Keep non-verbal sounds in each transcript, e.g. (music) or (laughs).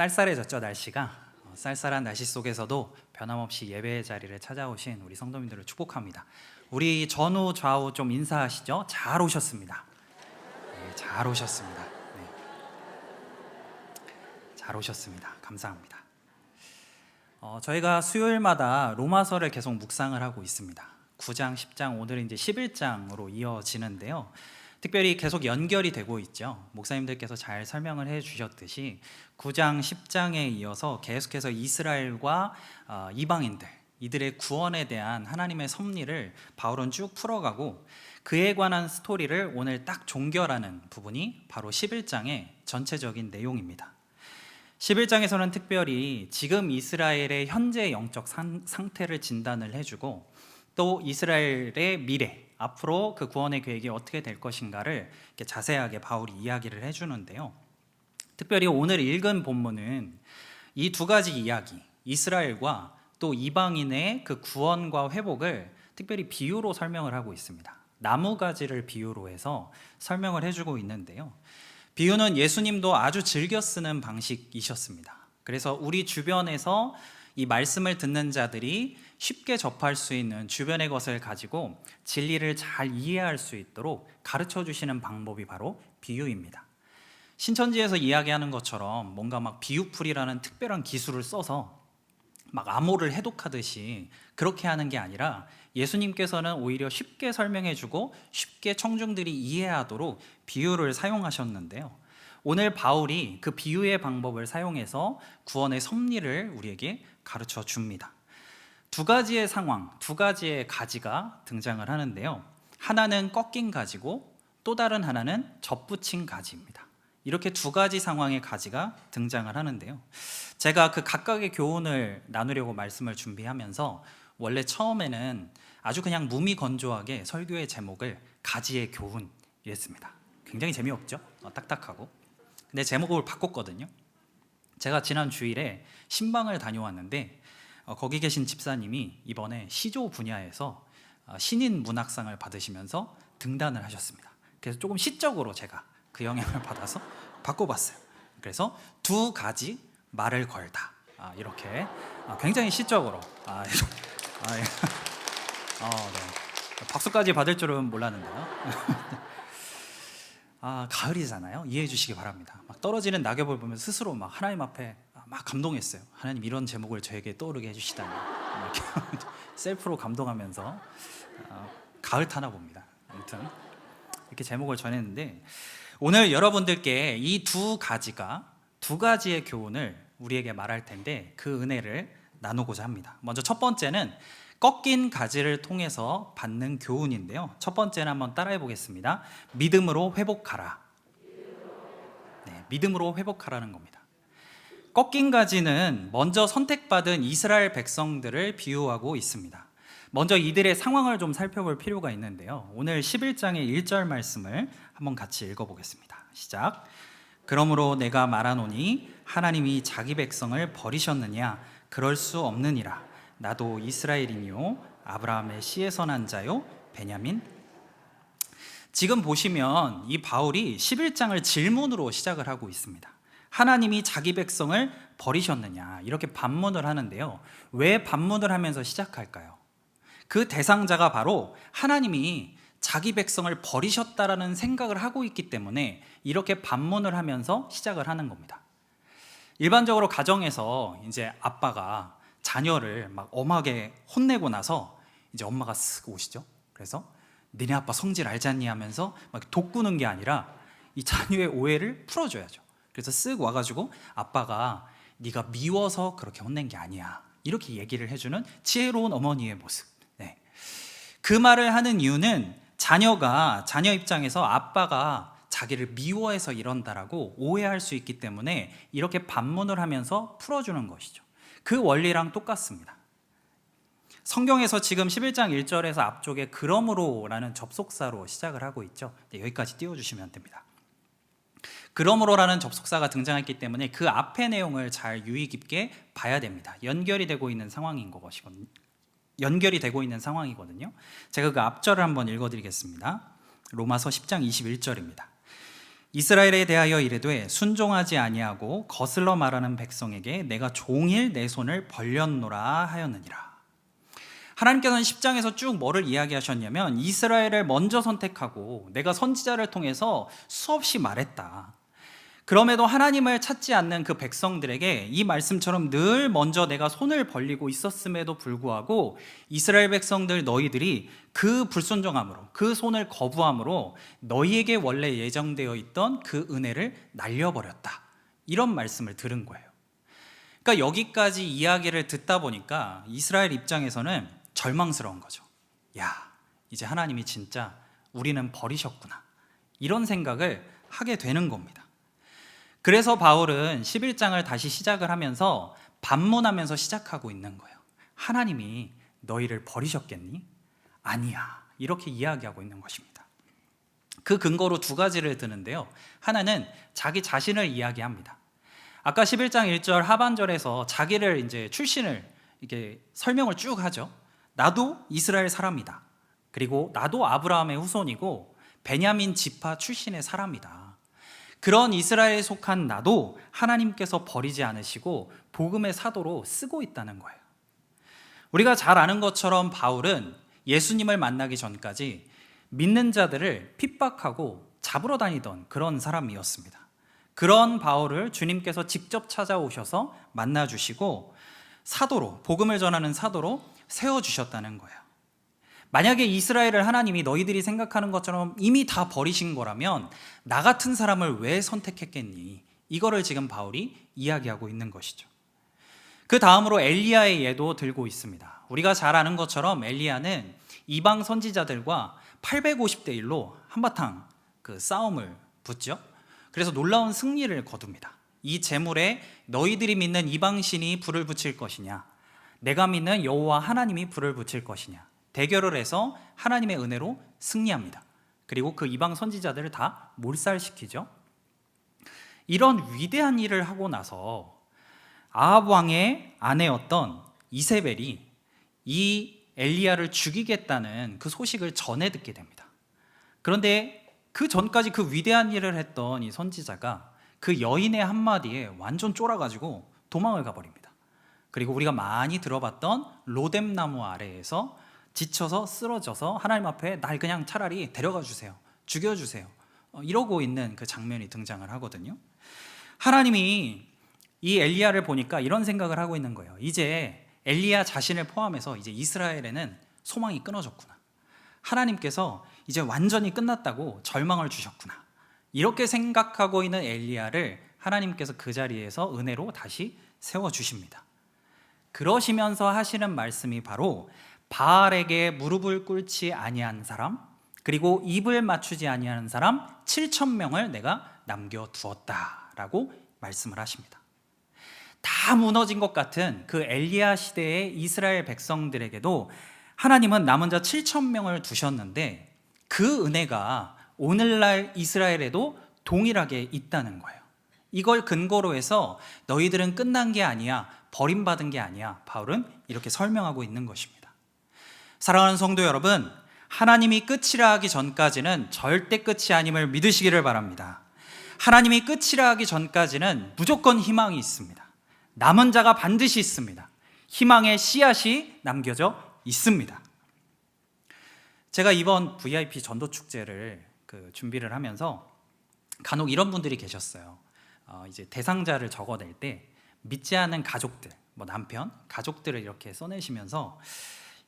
쌀쌀해졌죠 날씨가 어, 쌀쌀한 날씨 속에서도 변함없이 예배의 자리를 찾아오신 우리 성도님들을 축복합니다. 우리 전후 좌우 좀 인사하시죠. 잘 오셨습니다. 네, 잘 오셨습니다. 네. 잘 오셨습니다. 감사합니다. 어, 저희가 수요일마다 로마서를 계속 묵상을 하고 있습니다. 9장, 10장, 오늘은 이제 11장으로 이어지는데요. 특별히 계속 연결이 되고 있죠. 목사님들께서 잘 설명을 해 주셨듯이 9장, 10장에 이어서 계속해서 이스라엘과 어, 이방인들 이들의 구원에 대한 하나님의 섭리를 바울은 쭉 풀어가고 그에 관한 스토리를 오늘 딱 종결하는 부분이 바로 11장의 전체적인 내용입니다. 11장에서는 특별히 지금 이스라엘의 현재 영적 상, 상태를 진단을 해주고 또 이스라엘의 미래 앞으로 그 구원의 계획이 어떻게 될 것인가를 이렇게 자세하게 바울이 이야기를 해주는데요. 특별히 오늘 읽은 본문은 이 두 가지 이야기 이스라엘과 또 이방인의 그 구원과 회복을 특별히 비유로 설명을 하고 있습니다. 나무 가지를 비유로 해서 설명을 해주고 있는데요. 비유는 예수님도 아주 즐겨 쓰는 방식이셨습니다. 그래서 우리 주변에서 이 말씀을 듣는 자들이 쉽게 접할 수 있는 주변의 것을 가지고 진리를 잘 이해할 수 있도록 가르쳐 주시는 방법이 바로 비유입니다. 신천지에서 이야기하는 것처럼 뭔가 막 비유풀이라는 특별한 기술을 써서 막 암호를 해독하듯이 그렇게 하는 게 아니라 예수님께서는 오히려 쉽게 설명해 주고 쉽게 청중들이 이해하도록 비유를 사용하셨는데요. 오늘 바울이 그 비유의 방법을 사용해서 구원의 섭리를 우리에게 가르쳐 줍니다. 두 가지의 상황, 두 가지의 가지가 등장을 하는데요. 하나는 꺾인 가지고 또 다른 하나는 접붙인 가지입니다. 이렇게 두 가지 상황의 가지가 등장을 하는데요. 제가 그 각각의 교훈을 나누려고 말씀을 준비하면서 원래 처음에는 아주 그냥 무미건조하게 설교의 제목을 가지의 교훈 이랬습니다. 굉장히 재미없죠? 어, 딱딱하고. 근데 제목을 바꿨거든요. 제가 지난 주일에 신방을 다녀왔는데 어, 거기 계신 집사님이 이번에 시조 분야에서 어, 신인 문학상을 받으시면서 등단을 하셨습니다. 그래서 조금 시적으로 제가 그 영향을 (laughs) 받아서 바꿔봤어요. 그래서 두 가지 말을 걸다 아, 이렇게 아, 굉장히 시적으로 아. (laughs) 아, 예. 어, 네. 박수까지 받을 줄은 몰랐는데요. (laughs) 아, 가을이잖아요. 이해해 주시기 바랍니다. 막 떨어지는 낙엽을 보면 스스로 막 하나님 앞에 막 감동했어요. 하나님 이런 제목을 저에게 떠오르게 해주시다니. (laughs) 셀프로 감동하면서 어, 가을 타나 봅니다. 아무튼 이렇게 제목을 전했는데 오늘 여러분들께 이 두 가지가 두 가지의 교훈을 우리에게 말할 텐데 그 은혜를 나누고자 합니다. 먼저 첫 번째는 꺾인 가지를 통해서 받는 교훈인데요. 첫 번째는 한번 따라해 보겠습니다. 믿음으로 회복하라. 네, 믿음으로 회복하라는 겁니다. 꺾인 가지는 먼저 선택받은 이스라엘 백성들을 비유하고 있습니다. 먼저 이들의 상황을 좀 살펴볼 필요가 있는데요. 오늘 11장의 1절 말씀을 한번 같이 읽어보겠습니다. 시작. 그러므로 내가 말하노니 하나님이 자기 백성을 버리셨느냐? 그럴 수 없느니라. 나도 이스라엘이요 아브라함의 씨에서 난 자요 베냐민. 지금 보시면 이 바울이 11장을 질문으로 시작을 하고 있습니다. 하나님이 자기 백성을 버리셨느냐 이렇게 반문을 하는데요. 왜 반문을 하면서 시작할까요? 그 대상자가 바로 하나님이 자기 백성을 버리셨다라는 생각을 하고 있기 때문에 이렇게 반문을 하면서 시작을 하는 겁니다. 일반적으로 가정에서 이제 아빠가 자녀를 막 엄하게 혼내고 나서 이제 엄마가 쓱 오시죠. 그래서 니네 아빠 성질 알잖니 하면서 막 돋구는 게 아니라 이 자녀의 오해를 풀어줘야죠. 그래서 쓱 와가지고 아빠가 네가 미워서 그렇게 혼낸 게 아니야. 이렇게 얘기를 해주는 지혜로운 어머니의 모습. 네. 그 말을 하는 이유는 자녀가 자녀 입장에서 아빠가 자기를 미워해서 이런다라고 오해할 수 있기 때문에 이렇게 반문을 하면서 풀어주는 것이죠. 그 원리랑 똑같습니다. 성경에서 지금 11장 1절에서 앞쪽에 그러므로라는 접속사로 시작을 하고 있죠. 네, 여기까지 띄워주시면 됩니다. 그러므로라는 접속사가 등장했기 때문에 그 앞의 내용을 잘 유의 깊게 봐야 됩니다. 연결이 되고 있는 상황인 것이거든요. 연결이 되고 있는 상황이거든요. 제가 그 앞절을 한번 읽어드리겠습니다. 로마서 10장 21절입니다. 이스라엘에 대하여 이르되 순종하지 아니하고 거슬러 말하는 백성에게 내가 종일 내 손을 벌렸노라 하였느니라. 하나님께서는 10장에서 쭉 뭐를 이야기하셨냐면 이스라엘을 먼저 선택하고 내가 선지자를 통해서 수없이 말했다. 그럼에도 하나님을 찾지 않는 그 백성들에게 이 말씀처럼 늘 먼저 내가 손을 벌리고 있었음에도 불구하고 이스라엘 백성들 너희들이 그 불순종함으로 그 손을 거부함으로 너희에게 원래 예정되어 있던 그 은혜를 날려버렸다. 이런 말씀을 들은 거예요. 그러니까 여기까지 이야기를 듣다 보니까 이스라엘 입장에서는 절망스러운 거죠. 야, 이제 하나님이 진짜 우리는 버리셨구나. 이런 생각을 하게 되는 겁니다. 그래서 바울은 11장을 다시 시작을 하면서 반문하면서 시작하고 있는 거예요. 하나님이 너희를 버리셨겠니? 아니야. 이렇게 이야기하고 있는 것입니다. 그 근거로 두 가지를 드는데요. 하나는 자기 자신을 이야기합니다. 아까 11장 1절 하반절에서 자기를 이제 출신을 이렇게 설명을 쭉 하죠. 나도 이스라엘 사람이다. 그리고 나도 아브라함의 후손이고 베냐민 지파 출신의 사람이다. 그런 이스라엘에 속한 나도 하나님께서 버리지 않으시고 복음의 사도로 쓰고 있다는 거예요. 우리가 잘 아는 것처럼 바울은 예수님을 만나기 전까지 믿는 자들을 핍박하고 잡으러 다니던 그런 사람이었습니다. 그런 바울을 주님께서 직접 찾아오셔서 만나 주시고 사도로 복음을 전하는 사도로 세워 주셨다는 거예요. 만약에 이스라엘을 하나님이 너희들이 생각하는 것처럼 이미 다 버리신 거라면 나 같은 사람을 왜 선택했겠니? 이거를 지금 바울이 이야기하고 있는 것이죠. 그 다음으로 엘리야의 예도 들고 있습니다. 우리가 잘 아는 것처럼 엘리야는 이방 선지자들과 850대 1로 한바탕 그 싸움을 붙죠. 그래서 놀라운 승리를 거둡니다. 이 재물에 너희들이 믿는 이방 신이 불을 붙일 것이냐, 내가 믿는 여호와 하나님이 불을 붙일 것이냐. 대결을 해서 하나님의 은혜로 승리합니다. 그리고 그 이방 선지자들을 다 몰살시키죠. 이런 위대한 일을 하고 나서 아합 왕의 아내였던 이세벨이 이 엘리야를 죽이겠다는 그 소식을 전해 듣게 됩니다. 그런데 그 전까지 그 위대한 일을 했던 이 선지자가 그 여인의 한마디에 완전 쫄아가지고 도망을 가버립니다. 그리고 우리가 많이 들어봤던 로뎀나무 아래에서 지쳐서 쓰러져서 하나님 앞에 날 그냥 차라리 데려가 주세요. 죽여 주세요. 어, 이러고 있는 그 장면이 등장을 하거든요. 하나님이 이 엘리야를 보니까 이런 생각을 하고 있는 거예요. 이제 엘리야 자신을 포함해서 이제 이스라엘에는 소망이 끊어졌구나. 하나님께서 이제 완전히 끝났다고 절망을 주셨구나. 이렇게 생각하고 있는 엘리야를 하나님께서 그 자리에서 은혜로 다시 세워 주십니다. 그러시면서 하시는 말씀이 바로 바알에게 무릎을 꿇지 아니한 사람 그리고 입을 맞추지 아니하는 사람 7천 명을 내가 남겨 두었다라고 말씀을 하십니다. 다 무너진 것 같은 그 엘리야 시대의 이스라엘 백성들에게도 하나님은 남은 자 7천 명을 두셨는데 그 은혜가 오늘날 이스라엘에도 동일하게 있다는 거예요. 이걸 근거로 해서 너희들은 끝난 게 아니야, 버림받은 게 아니야. 바울은 이렇게 설명하고 있는 것입니다. 사랑하는 성도 여러분, 하나님이 끝이라 하기 전까지는 절대 끝이 아님을 믿으시기를 바랍니다. 하나님이 끝이라 하기 전까지는 무조건 희망이 있습니다. 남은 자가 반드시 있습니다. 희망의 씨앗이 남겨져 있습니다. 제가 이번 VIP 전도 축제를 그 준비를 하면서 간혹 이런 분들이 계셨어요. 어, 이제 대상자를 적어낼 때 믿지 않은 가족들, 뭐 남편, 가족들을 이렇게 써내시면서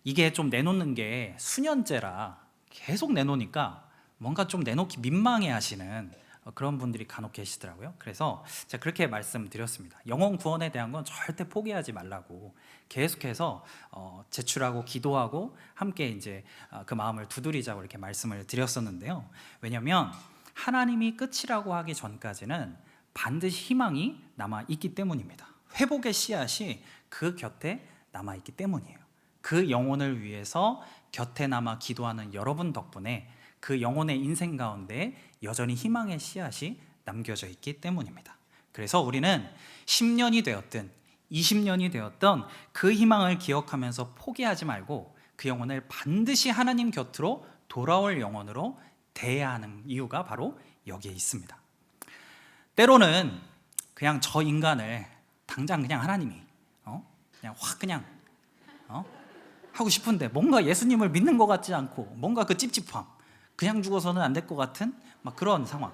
이게 좀 내놓는 게 수년째라 계속 내놓으니까 뭔가 좀 내놓기 민망해 하시는 그런 분들이 간혹 계시더라고요. 그래서 제가 그렇게 말씀드렸습니다. 영혼 구원에 대한 건 절대 포기하지 말라고 계속해서 어, 제출하고 기도하고 함께 이제 어, 그 마음을 두드리자고 이렇게 말씀을 드렸었는데요. 왜냐하면 하나님이 끝이라고 하기 전까지는 반드시 희망이 남아 있기 때문입니다. 회복의 씨앗이 그 곁에 남아 있기 때문이에요. 그 영혼을 위해서 곁에 남아 기도하는 여러분 덕분에 그 영혼의 인생 가운데 여전히 희망의 씨앗이 남겨져 있기 때문입니다. 그래서 우리는 10년이 되었든 20년이 되었던 그 희망을 기억하면서 포기하지 말고 그 영혼을 반드시 하나님 곁으로 돌아올 영혼으로 대해야 하는 이유가 바로 여기에 있습니다. 때로는 그냥 저 인간을 당장 그냥 하나님이 어? 그냥 확 그냥 어? 하고 싶은데 뭔가 예수님을 믿는 것 같지 않고 뭔가 그 찝찝함 그냥 죽어서는 안 될 것 같은 막 그런 상황.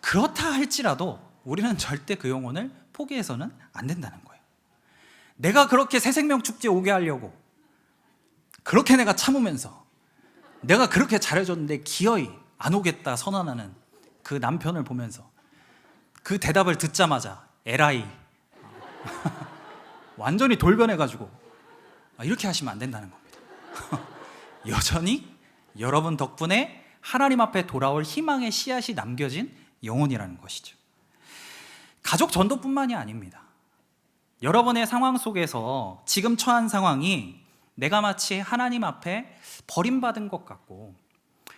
그렇다 할지라도 우리는 절대 그 영혼을 포기해서는 안 된다는 거예요. 내가 그렇게 새 생명 축제 오게 하려고 그렇게 내가 참으면서 내가 그렇게 잘해줬는데 기어이 안 오겠다 선언하는 그 남편을 보면서 그 대답을 듣자마자 에라이. (laughs) 완전히 돌변해가지고 아, 이렇게 하시면 안 된다는 겁니다. (laughs) 여전히 여러분 덕분에 하나님 앞에 돌아올 희망의 씨앗이 남겨진 영혼이라는 것이죠. 가족 전도뿐만이 아닙니다. 여러분의 상황 속에서 지금 처한 상황이 내가 마치 하나님 앞에 버림받은 것 같고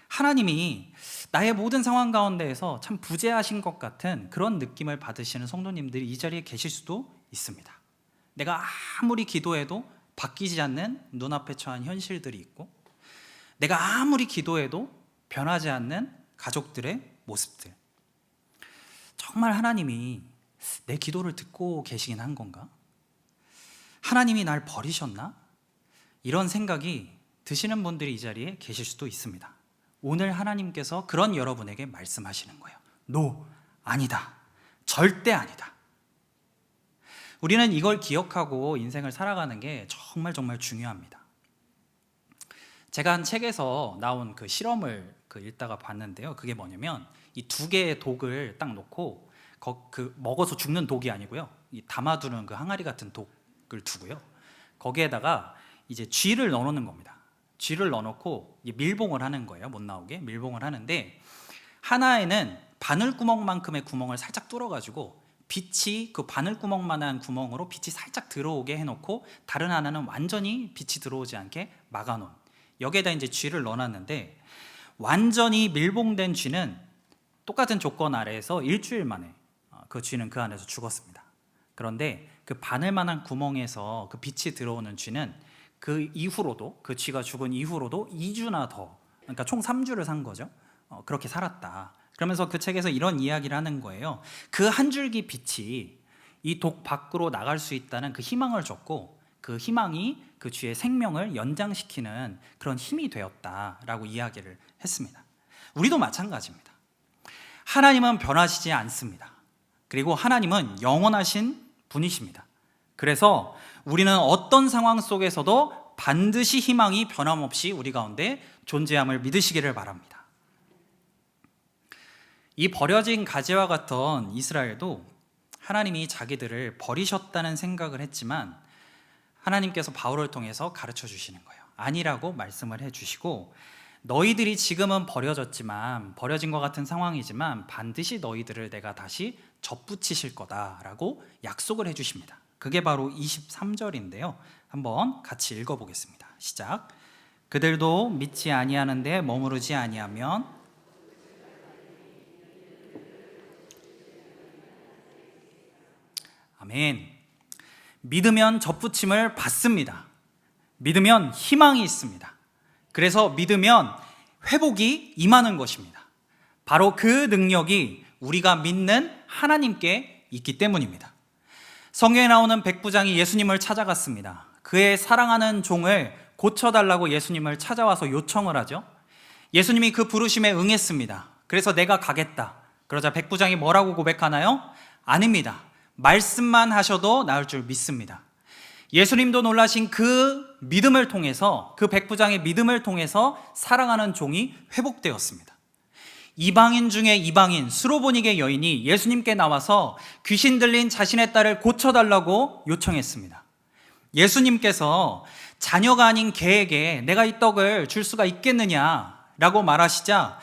하나님이 나의 모든 상황 가운데에서 참 부재하신 것 같은 그런 느낌을 받으시는 성도님들이 이 자리에 계실 수도 있습니다. 내가 아무리 기도해도 바뀌지 않는 눈앞에 처한 현실들이 있고 내가 아무리 기도해도 변하지 않는 가족들의 모습들. 정말 하나님이 내 기도를 듣고 계시긴 한 건가? 하나님이 날 버리셨나? 이런 생각이 드시는 분들이 이 자리에 계실 수도 있습니다. 오늘 하나님께서 그런 여러분에게 말씀하시는 거예요. 노, 아니다. 절대 아니다. 우리는 이걸 기억하고 인생을 살아가는 게 정말 정말 중요합니다. 제가 한 책에서 나온 그 실험을 그 읽다가 봤는데요. 그게 뭐냐면 이 두 개의 독을 딱 놓고 거, 그 먹어서 죽는 독이 아니고요. 이 담아두는 그 항아리 같은 독을 두고요. 거기에다가 이제 쥐를 넣어놓는 겁니다. 쥐를 넣어놓고 밀봉을 하는 거예요. 못 나오게 밀봉을 하는데 하나에는 바늘 구멍만큼의 구멍을 살짝 뚫어가지고 빛이 그 바늘구멍만한 구멍으로 빛이 살짝 들어오게 해놓고 다른 하나는 완전히 빛이 들어오지 않게 막아놓은 여기에다 이제 쥐를 넣어놨는데 완전히 밀봉된 쥐는 똑같은 조건 아래에서 일주일 만에 어, 그 쥐는 그 안에서 죽었습니다. 그런데 그 바늘만한 구멍에서 그 빛이 들어오는 쥐는 그 이후로도 그 쥐가 죽은 이후로도 2주나 더 그러니까 총 3주를 산 거죠. 어, 그렇게 살았다. 그러면서 그 책에서 이런 이야기를 하는 거예요. 그 한 줄기 빛이 이 독 밖으로 나갈 수 있다는 그 희망을 줬고 그 희망이 그 쥐의 생명을 연장시키는 그런 힘이 되었다라고 이야기를 했습니다. 우리도 마찬가지입니다. 하나님은 변하시지 않습니다. 그리고 하나님은 영원하신 분이십니다. 그래서 우리는 어떤 상황 속에서도 반드시 희망이 변함없이 우리 가운데 존재함을 믿으시기를 바랍니다. 이 버려진 가지와 같던 이스라엘도 하나님이 자기들을 버리셨다는 생각을 했지만 하나님께서 바울을 통해서 가르쳐 주시는 거예요. 아니라고 말씀을 해 주시고 너희들이 지금은 버려졌지만 버려진 것 같은 상황이지만 반드시 너희들을 내가 다시 접붙이실 거다라고 약속을 해 주십니다. 그게 바로 23절인데요. 한번 같이 읽어 보겠습니다. 시작. 그들도 믿지 아니하는데 머무르지 아니하면 아멘. 믿으면 접붙임을 받습니다. 믿으면 희망이 있습니다. 그래서 믿으면 회복이 임하는 것입니다. 바로 그 능력이 우리가 믿는 하나님께 있기 때문입니다. 성경에 나오는 백부장이 예수님을 찾아갔습니다. 그의 사랑하는 종을 고쳐달라고 예수님을 찾아와서 요청을 하죠. 예수님이 그 부르심에 응했습니다. 그래서 내가 가겠다. 그러자 백부장이 뭐라고 고백하나요? 아닙니다. 말씀만 하셔도 나을 줄 믿습니다. 예수님도 놀라신 그 믿음을 통해서 그 백부장의 믿음을 통해서 사랑하는 종이 회복되었습니다. 이방인 중에 이방인 수로보닉의 여인이 예수님께 나와서 귀신 들린 자신의 딸을 고쳐달라고 요청했습니다. 예수님께서 자녀가 아닌 개에게 내가 이 떡을 줄 수가 있겠느냐라고 말하시자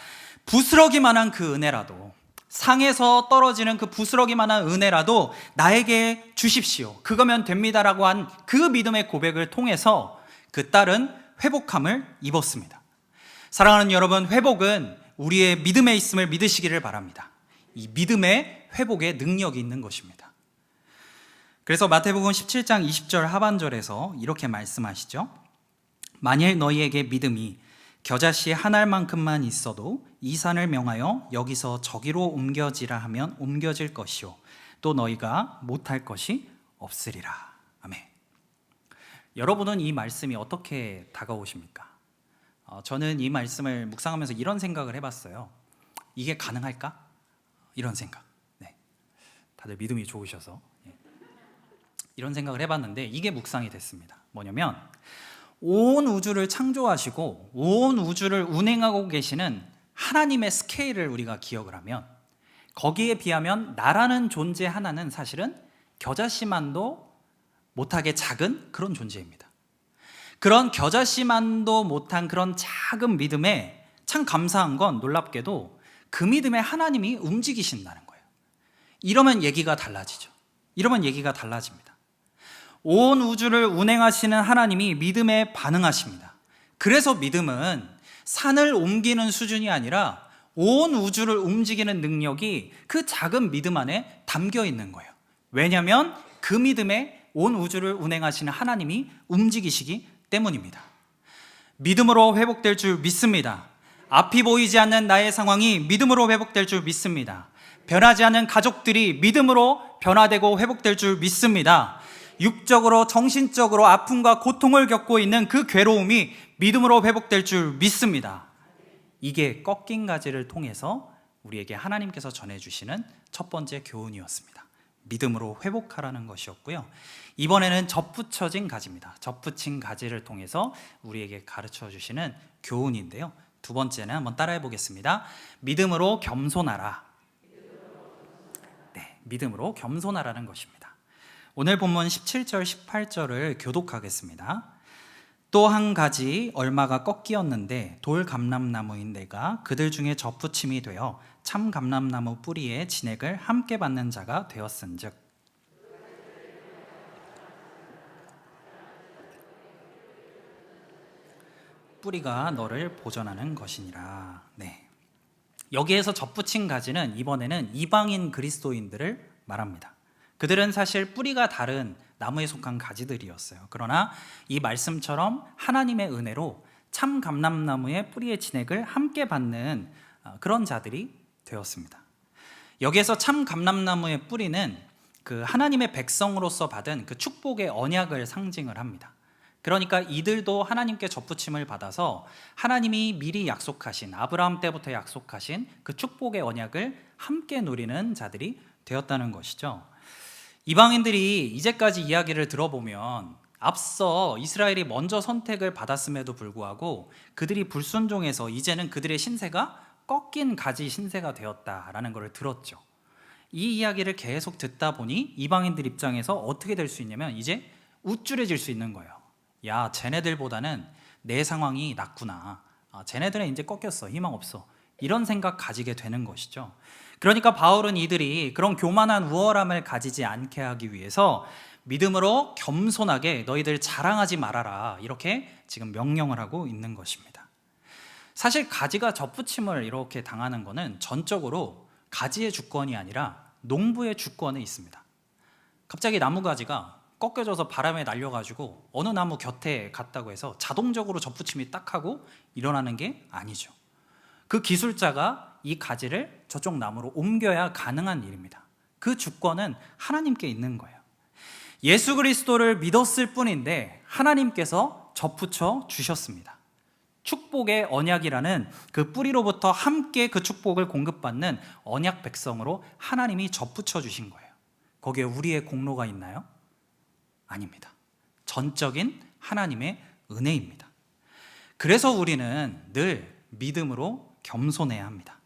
부스러기만한 그 은혜라도 상에서 떨어지는 그 부스러기만한 은혜라도 나에게 주십시오. 그거면 됩니다라고 한 그 믿음의 고백을 통해서 그 딸은 회복함을 입었습니다. 사랑하는 여러분, 회복은 우리의 믿음에 있음을 믿으시기를 바랍니다. 이 믿음의 회복에 능력이 있는 것입니다. 그래서 마태복음 17장 20절 하반절에서 이렇게 말씀하시죠. 만일 너희에게 믿음이 겨자씨 한 알만큼만 있어도 이 산을 명하여 여기서 저기로 옮겨지라 하면 옮겨질 것이요 또 너희가 못할 것이 없으리라. 아멘. 여러분은 이 말씀이 어떻게 다가오십니까? 어, 저는 이 말씀을 묵상하면서 이런 생각을 해봤어요. 이게 가능할까? 이런 생각. 네. 다들 믿음이 좋으셔서 예. 이런 생각을 해봤는데 이게 묵상이 됐습니다. 뭐냐면 온 우주를 창조하시고 온 우주를 운행하고 계시는 하나님의 스케일을 우리가 기억을 하면 거기에 비하면 나라는 존재 하나는 사실은 겨자씨만도 못하게 작은 그런 존재입니다. 그런 겨자씨만도 못한 그런 작은 믿음에 참 감사한 건 놀랍게도 그 믿음에 하나님이 움직이신다는 거예요. 이러면 얘기가 달라지죠. 이러면 얘기가 달라집니다. 온 우주를 운행하시는 하나님이 믿음에 반응하십니다. 그래서 믿음은 산을 옮기는 수준이 아니라 온 우주를 움직이는 능력이 그 작은 믿음 안에 담겨 있는 거예요. 왜냐하면 그 믿음에 온 우주를 운행하시는 하나님이 움직이시기 때문입니다. 믿음으로 회복될 줄 믿습니다. 앞이 보이지 않는 나의 상황이 믿음으로 회복될 줄 믿습니다. 변하지 않는 가족들이 믿음으로 변화되고 회복될 줄 믿습니다. 육적으로 정신적으로 아픔과 고통을 겪고 있는 그 괴로움이 믿음으로 회복될 줄 믿습니다. 이게 꺾인 가지를 통해서 우리에게 하나님께서 전해주시는 첫 번째 교훈이었습니다. 믿음으로 회복하라는 것이었고요. 이번에는 접붙여진 가지입니다. 접붙인 가지를 통해서 우리에게 가르쳐 주시는 교훈인데요. 두 번째는 한번 따라해 보겠습니다. 믿음으로 겸손하라. 네, 믿음으로 겸손하라는 것입니다. 오늘 본문 17절, 18절을 교독하겠습니다. 또 한 가지 얼마가 꺾이었는데 돌 감람나무인 내가 그들 중에 접붙임이 되어 참 감람나무 뿌리에 진액을 함께 받는 자가 되었은즉 뿌리가 너를 보존하는 것이니라. 네. 여기에서 접붙인 가지는 이번에는 이방인 그리스도인들을 말합니다. 그들은 사실 뿌리가 다른 나무에 속한 가지들이었어요. 그러나 이 말씀처럼 하나님의 은혜로 참 감람나무의 뿌리의 진액을 함께 받는 어, 그런 자들이 되었습니다. 여기에서 참 감람나무의 뿌리는 그 하나님의 백성으로서 받은 그 축복의 언약을 상징을 합니다. 그러니까 이들도 하나님께 접붙임을 받아서 하나님이 미리 약속하신 아브라함 때부터 약속하신 그 축복의 언약을 함께 누리는 자들이 되었다는 것이죠. 이방인들이 이제까지 이야기를 들어보면 앞서 이스라엘이 먼저 선택을 받았음에도 불구하고 그들이 불순종해서 이제는 그들의 신세가 꺾인 가지 신세가 되었다라는 것을 들었죠. 이 이야기를 계속 듣다 보니 이방인들 입장에서 어떻게 될 수 있냐면 이제 우쭐해질 수 있는 거예요. 야, 쟤네들보다는 내 상황이 낫구나. 아, 쟤네들은 이제 꺾였어. 희망 없어. 이런 생각 가지게 되는 것이죠. 그러니까 바울은 이들이 그런 교만한 우월함을 가지지 않게 하기 위해서 믿음으로 겸손하게 너희들 자랑하지 말아라. 이렇게 지금 명령을 하고 있는 것입니다. 사실 가지가 접붙임을 이렇게 당하는 것은 전적으로 가지의 주권이 아니라 농부의 주권에 있습니다. 갑자기 나무 가지가 꺾여져서 바람에 날려가지고 어느 나무 곁에 갔다고 해서 자동적으로 접붙임이 딱 하고 일어나는 게 아니죠. 그 기술자가 이 가지를 저쪽 나무로 옮겨야 가능한 일입니다. 그 주권은 하나님께 있는 거예요. 예수 그리스도를 믿었을 뿐인데 하나님께서 접붙여 주셨습니다. 축복의 언약이라는 그 뿌리로부터 함께 그 축복을 공급받는 언약 백성으로 하나님이 접붙여 주신 거예요. 거기에 우리의 공로가 있나요? 아닙니다. 전적인 하나님의 은혜입니다. 그래서 우리는 늘 믿음으로 겸손해야 합니다.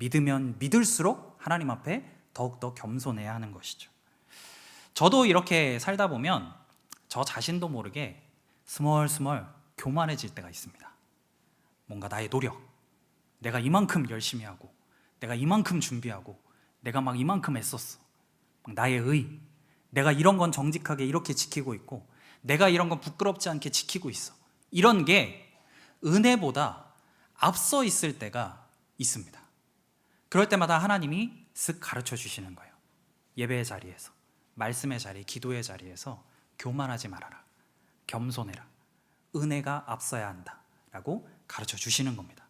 믿으면 믿을수록 하나님 앞에 더욱더 겸손해야 하는 것이죠. 저도 이렇게 살다 보면 저 자신도 모르게 스멀스멀 교만해질 때가 있습니다. 뭔가 나의 노력, 내가 이만큼 열심히 하고, 내가 이만큼 준비하고, 내가 막 이만큼 애썼어. 나의 의, 내가 이런 건 정직하게 이렇게 지키고 있고 내가 이런 건 부끄럽지 않게 지키고 있어. 이런 게 은혜보다 앞서 있을 때가 있습니다. 그럴 때마다 하나님이 쓱 가르쳐 주시는 거예요. 예배의 자리에서, 말씀의 자리, 기도의 자리에서 교만하지 말아라. 겸손해라. 은혜가 앞서야 한다. 라고 가르쳐 주시는 겁니다.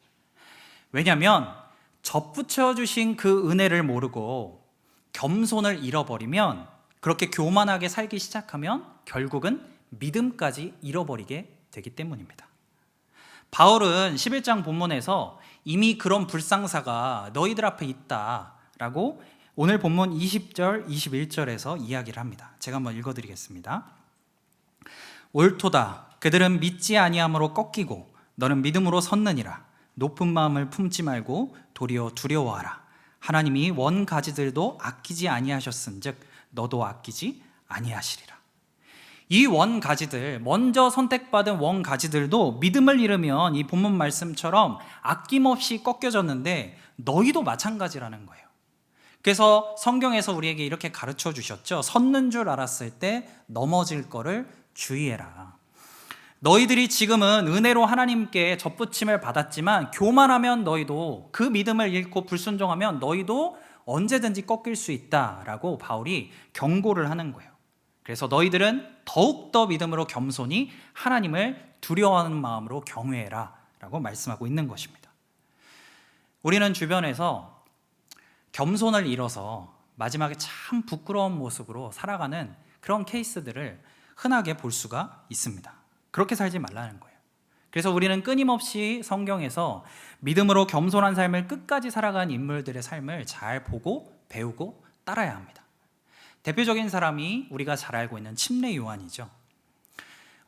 왜냐하면 접붙여 주신 그 은혜를 모르고 겸손을 잃어버리면 그렇게 교만하게 살기 시작하면 결국은 믿음까지 잃어버리게 되기 때문입니다. 바울은 11장 본문에서 이미 그런 불상사가 너희들 앞에 있다라고 오늘 본문 20절, 21절에서 이야기를 합니다. 제가 한번 읽어 드리겠습니다. 옳도다 그들은 믿지 아니함으로 꺾이고 너는 믿음으로 섰느니라 높은 마음을 품지 말고 도리어 두려워하라 하나님이 원 가지들도 아끼지 아니하셨은즉 너도 아끼지 아니하시리라 이 원 가지들 먼저 선택받은 원 가지들도 믿음을 잃으면 이 본문 말씀처럼 아낌없이 꺾여졌는데 너희도 마찬가지라는 거예요. 그래서 성경에서 우리에게 이렇게 가르쳐 주셨죠. 섰는 줄 알았을 때 넘어질 거를 주의해라. 너희들이 지금은 은혜로 하나님께 접붙임을 받았지만 교만하면 너희도 그 믿음을 잃고 불순종하면 너희도 언제든지 꺾일 수 있다라고 바울이 경고를 하는 거예요. 그래서 너희들은 더욱더 믿음으로 겸손히 하나님을 두려워하는 마음으로 경외해라 라고 말씀하고 있는 것입니다. 우리는 주변에서 겸손을 잃어서 마지막에 참 부끄러운 모습으로 살아가는 그런 케이스들을 흔하게 볼 수가 있습니다. 그렇게 살지 말라는 거예요. 그래서 우리는 끊임없이 성경에서 믿음으로 겸손한 삶을 끝까지 살아간 인물들의 삶을 잘 보고 배우고 따라야 합니다. 대표적인 사람이 우리가 잘 알고 있는 침례 요한이죠.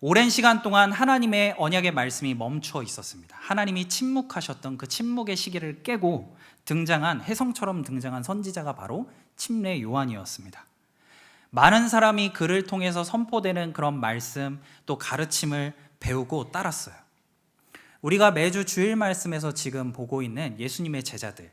오랜 시간 동안 하나님의 언약의 말씀이 멈춰 있었습니다. 하나님이 침묵하셨던 그 침묵의 시기를 깨고 등장한 혜성처럼 등장한 선지자가 바로 침례 요한이었습니다. 많은 사람이 그를 통해서 선포되는 그런 말씀 또 가르침을 배우고 따랐어요. 우리가 매주 주일 말씀에서 지금 보고 있는 예수님의 제자들,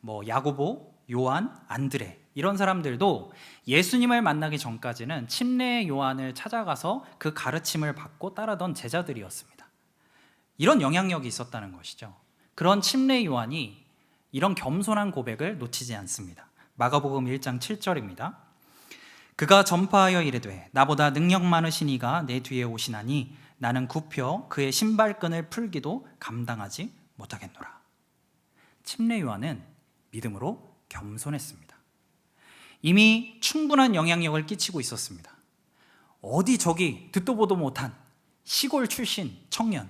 뭐 야고보, 요한, 안드레 이런 사람들도 예수님을 만나기 전까지는 침례 요한을 찾아가서 그 가르침을 받고 따르던 제자들이었습니다. 이런 영향력이 있었다는 것이죠. 그런 침례 요한이 이런 겸손한 고백을 놓치지 않습니다. 마가복음 1장 7절입니다. 그가 전파하여 이르되 나보다 능력 많으신 이가 내 뒤에 오시나니 나는 굽혀 그의 신발끈을 풀기도 감당하지 못하겠노라. 침례 요한은 믿음으로 겸손했습니다. 이미 충분한 영향력을 끼치고 있었습니다. 어디 저기 듣도 보도 못한 시골 출신 청년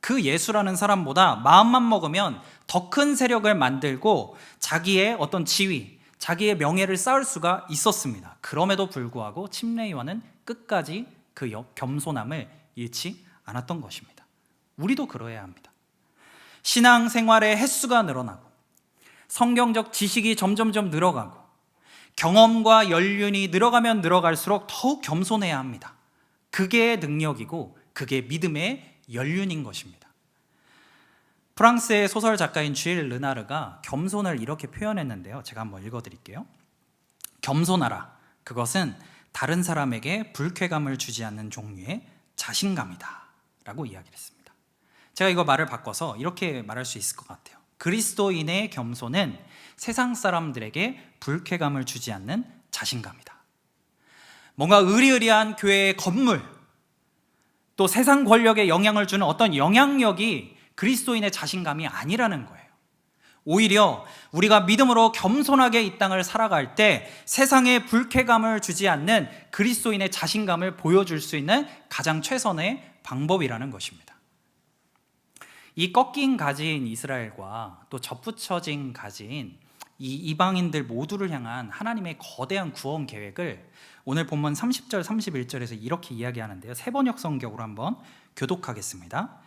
그 예수라는 사람보다 마음만 먹으면 더 큰 세력을 만들고 자기의 어떤 지위, 자기의 명예를 쌓을 수가 있었습니다. 그럼에도 불구하고 침례 요한은 끝까지 그 겸손함을 잃지 않았던 것입니다. 우리도 그러해야 합니다. 신앙 생활의 횟수가 늘어나고 성경적 지식이 점점점 늘어가고 경험과 연륜이 늘어가면 늘어갈수록 더욱 겸손해야 합니다. 그게 능력이고 그게 믿음의 연륜인 것입니다. 프랑스의 소설 작가인 주일 르나르가 겸손을 이렇게 표현했는데요. 제가 한번 읽어드릴게요. 겸손하라. 그것은 다른 사람에게 불쾌감을 주지 않는 종류의 자신감이다. 라고 이야기를 했습니다. 제가 이거 말을 바꿔서 이렇게 말할 수 있을 것 같아요. 그리스도인의 겸손은 세상 사람들에게 불쾌감을 주지 않는 자신감이다. 뭔가 의리의리한 교회의 건물, 또 세상 권력에 영향을 주는 어떤 영향력이 그리스도인의 자신감이 아니라는 거예요. 오히려 우리가 믿음으로 겸손하게 이 땅을 살아갈 때 세상에 불쾌감을 주지 않는 그리스도인의 자신감을 보여줄 수 있는 가장 최선의 방법이라는 것입니다. 이 꺾인 가지인 이스라엘과 또 접붙여진 가지인 이 이방인들 모두를 향한 하나님의 거대한 구원 계획을 오늘 본문 30절 31절에서 이렇게 이야기하는데요. 세 번역 성격으로 한번 교독하겠습니다.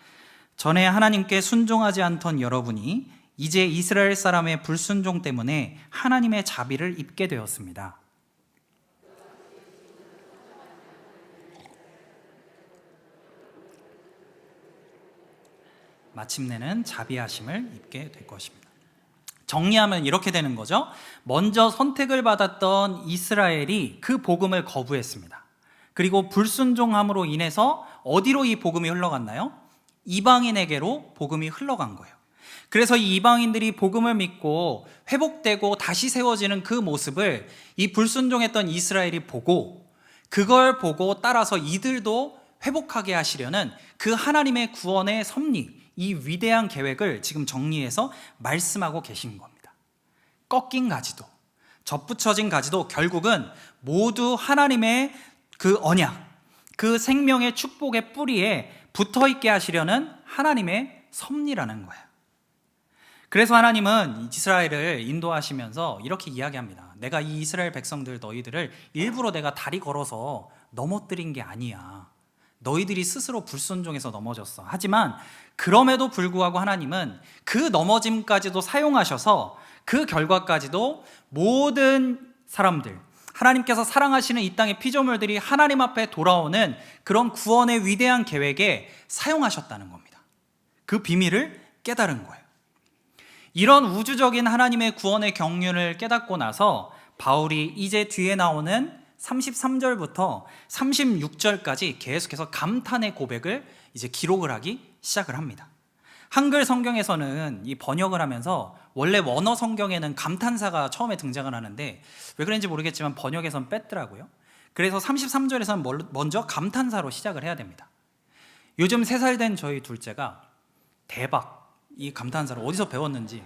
전에 하나님께 순종하지 않던 여러분이 이제 이스라엘 사람의 불순종 때문에 하나님의 자비를 입게 되었습니다. 마침내는 자비하심을 입게 될 것입니다. 정리하면 이렇게 되는 거죠. 먼저 선택을 받았던 이스라엘이 그 복음을 거부했습니다. 그리고 불순종함으로 인해서 어디로 이 복음이 흘러갔나요? 이방인에게로 복음이 흘러간 거예요. 그래서 이 이방인들이 복음을 믿고 회복되고 다시 세워지는 그 모습을 이 불순종했던 이스라엘이 보고 그걸 보고 따라서 이들도 회복하게 하시려는 그 하나님의 구원의 섭리, 이 위대한 계획을 지금 정리해서 말씀하고 계신 겁니다. 꺾인 가지도, 접붙여진 가지도 결국은 모두 하나님의 그 언약, 그 생명의 축복의 뿌리에 붙어 있게 하시려는 하나님의 섭리라는 거예요. 그래서 하나님은 이스라엘을 인도하시면서 이렇게 이야기합니다. 내가 이 이스라엘 백성들 너희들을 일부러 내가 다리 걸어서 넘어뜨린 게 아니야. 너희들이 스스로 불순종해서 넘어졌어. 하지만 그럼에도 불구하고 하나님은 그 넘어짐까지도 사용하셔서 그 결과까지도 모든 사람들, 하나님께서 사랑하시는 이 땅의 피조물들이 하나님 앞에 돌아오는 그런 구원의 위대한 계획에 사용하셨다는 겁니다. 그 비밀을 깨달은 거예요. 이런 우주적인 하나님의 구원의 경륜을 깨닫고 나서 바울이 이제 뒤에 나오는 33절부터 36절까지 계속해서 감탄의 고백을 이제 기록을 하기 시작을 합니다. 한글 성경에서는 이 번역을 하면서 원래 원어 성경에는 감탄사가 처음에 등장을 하는데 왜 그런지 모르겠지만 번역에선 뺐더라고요. 그래서 33절에서는 먼저 감탄사로 시작을 해야 됩니다. 요즘 3살 된 저희 둘째가 대박 이 감탄사를 어디서 배웠는지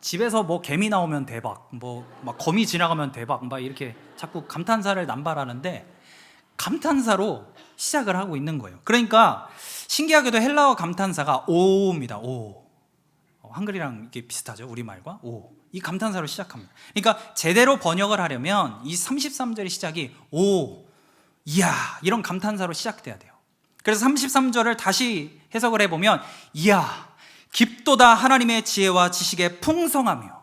집에서 뭐 개미 나오면 대박, 뭐 막 거미 지나가면 대박, 막 이렇게 자꾸 감탄사를 남발하는데 감탄사로 시작을 하고 있는 거예요. 그러니까 신기하게도 헬라어 감탄사가 오입니다. 오. 어, 한글이랑 이게 비슷하죠. 우리말과 오. 이 감탄사로 시작합니다. 그러니까 제대로 번역을 하려면 이 33절의 시작이 오, 이야 이런 감탄사로 시작돼야 돼요. 그래서 33절을 다시 해석을 해보면 이야 깊도다 하나님의 지혜와 지식의 풍성하며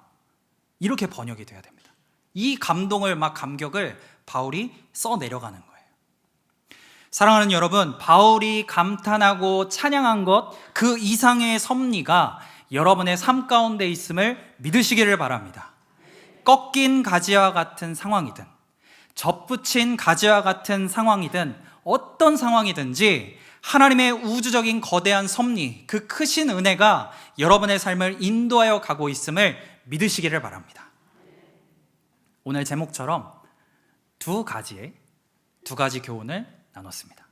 이렇게 번역이 돼야 됩니다. 이 감동을 막 감격을 바울이 써 내려가는 거예요. 사랑하는 여러분, 바울이 감탄하고 찬양한 것 그 이상의 섭리가 여러분의 삶 가운데 있음을 믿으시기를 바랍니다. 꺾인 가지와 같은 상황이든 접붙인 가지와 같은 상황이든 어떤 상황이든지 하나님의 우주적인 거대한 섭리, 그 크신 은혜가 여러분의 삶을 인도하여 가고 있음을 믿으시기를 바랍니다. 오늘 제목처럼 두 가지의 두 가지 교훈을 나눴습니다.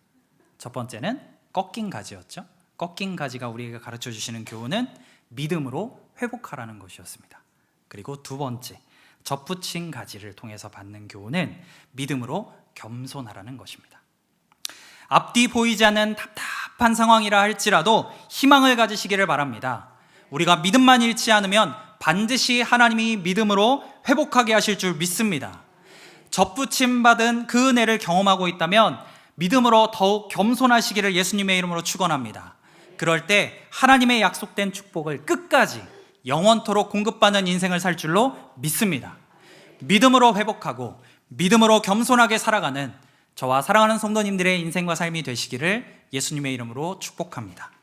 첫 번째는 꺾인 가지였죠. 꺾인 가지가 우리에게 가르쳐 주시는 교훈은 믿음으로 회복하라는 것이었습니다. 그리고 두 번째, 접붙인 가지를 통해서 받는 교훈은 믿음으로 겸손하라는 것입니다. 앞뒤 보이지 않는 답답한 상황이라 할지라도 희망을 가지시기를 바랍니다. 우리가 믿음만 잃지 않으면 반드시 하나님이 믿음으로 회복하게 하실 줄 믿습니다. 접붙임 받은 그 은혜를 경험하고 있다면 믿음으로 더욱 겸손하시기를 예수님의 이름으로 축원합니다. 그럴 때 하나님의 약속된 축복을 끝까지 영원토록 공급받는 인생을 살 줄로 믿습니다. 믿음으로 회복하고 믿음으로 겸손하게 살아가는 저와 사랑하는 성도님들의 인생과 삶이 되시기를 예수님의 이름으로 축복합니다.